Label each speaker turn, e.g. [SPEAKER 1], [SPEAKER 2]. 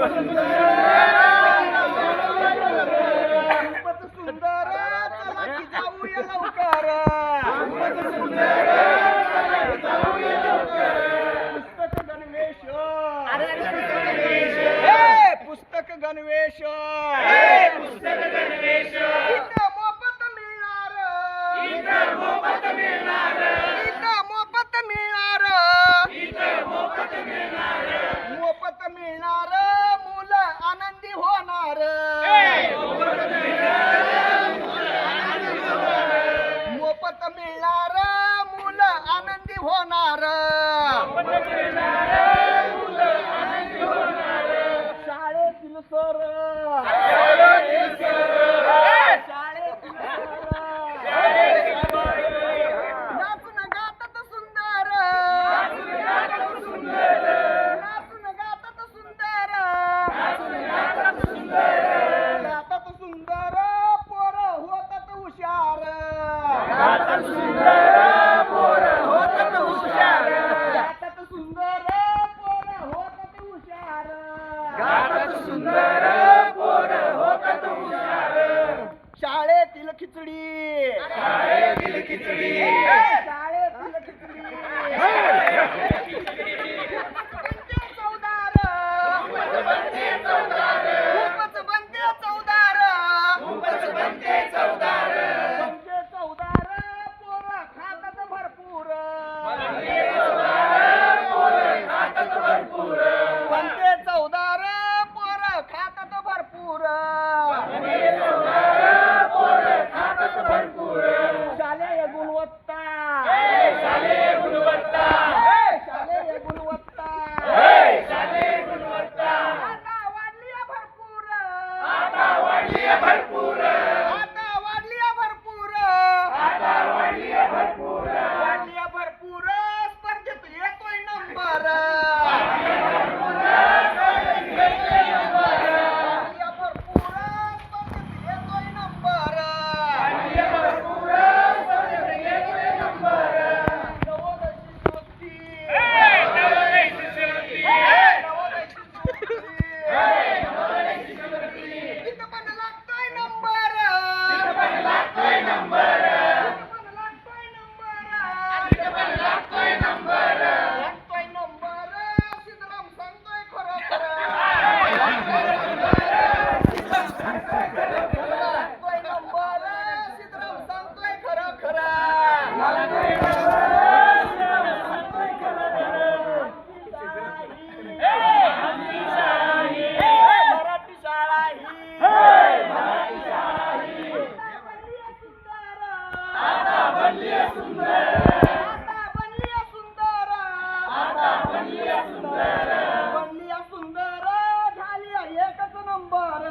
[SPEAKER 1] 감사합니다. सुंदर पोर होतात हुशार. शाळेतील खिचडी. बनली सुंदर झाली एकच नंबर